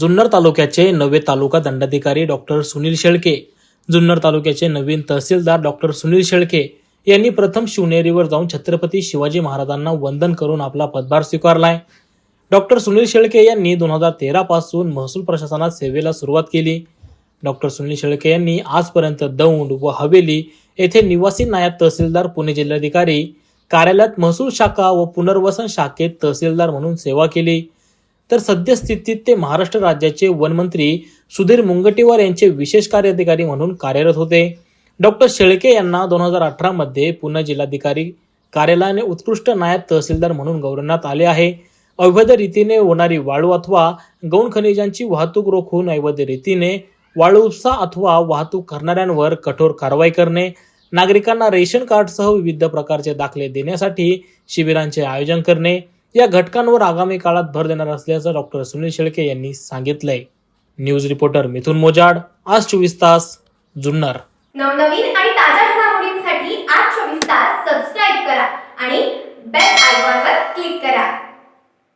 जुन्नर तालुक्याचे नवे तालुका दंडाधिकारी डॉक्टर सुनील शेळके जुन्नर तालुक्याचे नवीन तहसीलदार डॉक्टर सुनील शेळके यांनी प्रथम शिवनेरीवर जाऊन छत्रपती शिवाजी महाराजांना वंदन करून आपला पदभार स्वीकारलाय. डॉक्टर सुनील शेळके यांनी दोन हजार तेरा पासून महसूल प्रशासनात सेवेला सुरुवात केली. डॉक्टर सुनील शेळके यांनी आजपर्यंत दौंड व हवेली येथे निवासी नायब तहसीलदार पुणे जिल्हाधिकारी कार्यालयात महसूल शाखा व पुनर्वसन शाखेत तहसीलदार म्हणून सेवा केली. तर सद्यस्थितीत ते महाराष्ट्र राज्याचे वनमंत्री सुधीर मुंगटीवार यांचे विशेष कार्याधिकारी म्हणून कार्यरत होते. डॉक्टर शेळके यांना दोन हजार अठरामध्ये पुणे जिल्हाधिकारी कार्यालयाने उत्कृष्ट नायब तहसीलदार म्हणून गौरवण्यात आले आहे. अवैध रीतीने होणारी वाळू अथवा गौण खनिजांची वाहतूक रोखून अवैध रीतीने वाळू उपसा अथवा वाहतूक करणाऱ्यांवर कठोर कारवाई करणे नागरिकांना रेशन कार्डसह विविध प्रकारचे दाखले देण्यासाठी शिबिरांचे आयोजन करणे या घटकांवर आगामी काळात भर देणार असल्याचं डॉक्टर सुनील शेळके यांनी सांगितलंय. न्यूज रिपोर्टर मिथुन मोजाड आज चोवीस तास जुन्नर. नवनवीन आणि ताज्या घडामोडींसाठी आज चोवीस तास सबस्क्राईब करा आणि बेल आयकॉनवर क्लिक करा.